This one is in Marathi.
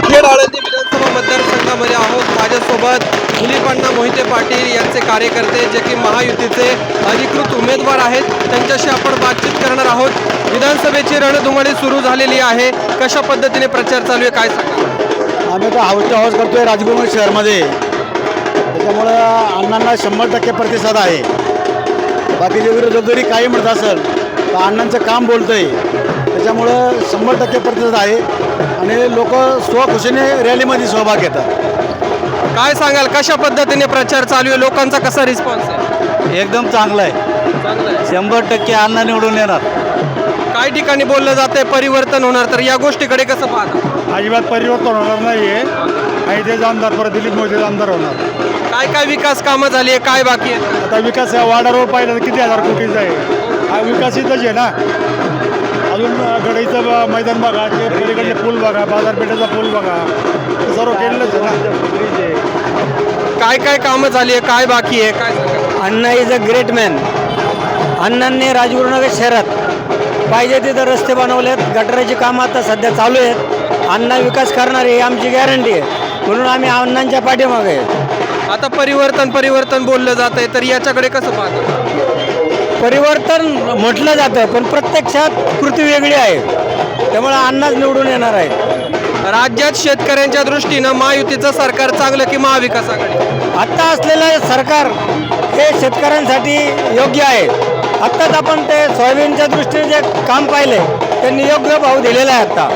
खेड आळंदी विधानसभा मतदारसंघामध्ये आहोत. माझ्यासोबत दिलीपांना मोहिते पाटील यांचे कार्यकर्ते जे की महायुतीचे अधिकृत उमेदवार आहेत. त्यांच्याशी आपण बातचीत करणार आहोत. विधानसभेची रणधुमाळी सुरू झालेली आहे. कशा पद्धतीने प्रचार चालू आहे? काय सांगा आम्ही आता हाऊस टू हाऊस करतोय राजगुरू शहरमध्ये. त्याच्यामुळं अण्णांना शंभर टक्के प्रतिसाद आहे. बाकीचे विरोधक जरी काही म्हणत असेल तर अण्णांचं काम बोलतंय. त्याच्यामुळं शंभर टक्के प्रतिसाद आहे आणि लोक स्वखुशीने रॅलीमध्ये सहभाग घेतात. काय सांगाल कशा पद्धतीने प्रचार चालू आहे? लोकांचा कसा रिस्पॉन्स आहे? एकदम चांगलं आहे. आहे. शंभर टक्के अण्णा निवडून येणार. काही ठिकाणी बोललं जातंय परिवर्तन होणार तर या गोष्टीकडे कसं पाहता? अजिबात परिवर्तन होणार नाही आहे आणि तेच आमदार परत दिलीप मोदी आमदार होणार. काय काय विकास कामं झाली आहे? काय बाकी आहेत? आता विकास या वाडा रोड पाहिलं तर किती हजार कोटीचा आहे. हा विकास इथंच आहे ना. अजून गडईचं मैदान बघा ते पलीकडले पूल बघा बाजारपेठेचा पूल बघा. सर्व केलेलंच आहे ना? काय काय कामं झाली आहे? काय बाकी आहे? काय Anna is a great man अण्णांनी राजगुरुनगर शहरात पाहिजे तिथं रस्ते बनवलेत गटाराची कामं आता सध्या चालू आहेत. अण्णा विकास करणार ही आमची गॅरंटी आहे. म्हणून आम्ही अण्णांच्या पाठीमागे आहे. आता परिवर्तन परिवर्तन बोललं जात आहे तर याच्याकडे कसं पाहता? परिवर्तन म्हटलं जातं पण प्रत्यक्षात कृती वेगळी आहे. त्यामुळे अण्णाच निवडून येणार आहे. राज्यात शेतकऱ्यांच्या दृष्टीनं महायुतीचं सरकार चांगलं की महाविकास आघाडी आत्ता असलेलं सरकार हे शेतकऱ्यांसाठी योग्य आहे. आत्ताच आपण ते सोयाबीनच्या दृष्टीने जे काम पाहिले त्यांनी योग्य भाव दिलेला आहे आत्ता.